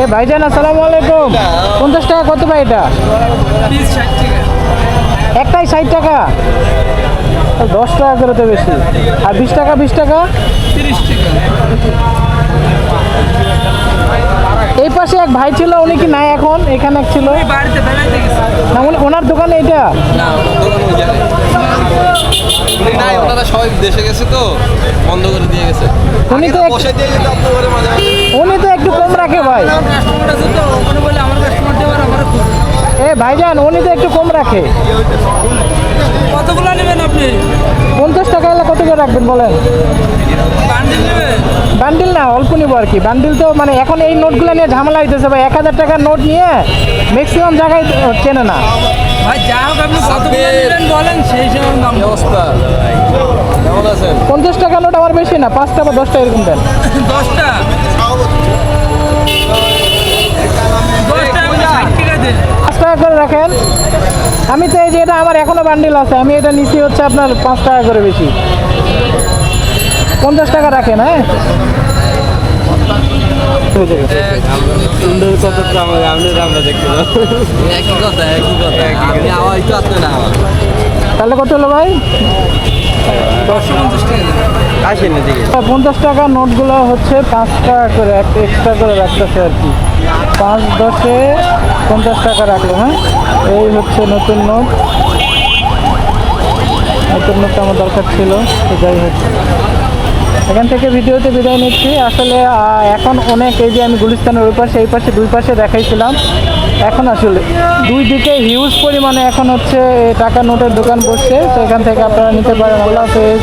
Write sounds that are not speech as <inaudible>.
এ ভাইজান আসসালামু আলাইকুম। পঞ্চাশ টাকা কত ভাই এটা? একটাই ষাট টাকা। দশ টাকা করে তো বেশি। আর বিশ টাকা বিশ টাকা? এই পাশে এক ভাই ছিল উনি কি নাই এখন? এখানে এক ছিল। না উনি ওনার দোকানে এটা নাই ওনারা সবাই দেশে গেছে তো বন্ধ করে দিয়ে গেছে। উনি তো রাখে ভাই। এ ভাইজান উনি তো একটু কম রাখে। কতগুলো নেবেন আপনি? পঞ্চাশ টাকা হলে কত করে রাখবেন বলেন? বান্ডিল না অল্প নিবো আর কি। বান্ডিল তো মানে এখন এই নোটগুলো নিয়ে ঝামেলা হইতেছে ভাই। এক হাজার টাকার নোট নিয়ে ম্যাক্সিমাম জায়গায় চেনে না। ভাই যা হোক আপনি কতগুলো নেবেন বলেন সেই হিসাবে দাম অবস্থা পঞ্চাশ টাকা নোট আমার বেশি না পাঁচটা বা দশটা এরকম দেন। <laughs> দশটা? আমি তো এই যে এটা আমার এখনও বান্ডিল আছে আমি এটা নিচ্ছি হচ্ছে আপনার পাঁচ টাকা করে বেশি। পঞ্চাশ টাকা রাখেন হ্যাঁ? যাবে। একই কথা একই কথা। আপনি আওয়াজ তো আসবে না তাহলে কত হলো ভাই? পঞ্চাশ টাকা। পঞ্চাশ নোটগুলো হচ্ছে পাঁচ টাকা করে একটা এক্সট্রা করে রাখতেছে আর কি। পাঁচ দশে পঞ্চাশ টাকা রাখল হ্যাঁ? এই হচ্ছে নতুন নোট। নতুন নোটটা আমার দরকার ছিল যাই হোক। এখান থেকে ভিডিওতে বিদায় নিচ্ছি। আসলে এখন অনেক, এই যে আমি গুলিস্তানের ওই পাশে, এই পাশে, দুই পাশে দেখাইছিলাম। এখন আসলে দুই দিকে হিউজ পরিমাণে এখন হচ্ছে টাকা নোটের দোকান বসছে। তো এখান থেকে আপনারা নিতে পারেন। আল্লাহ হাফেজ।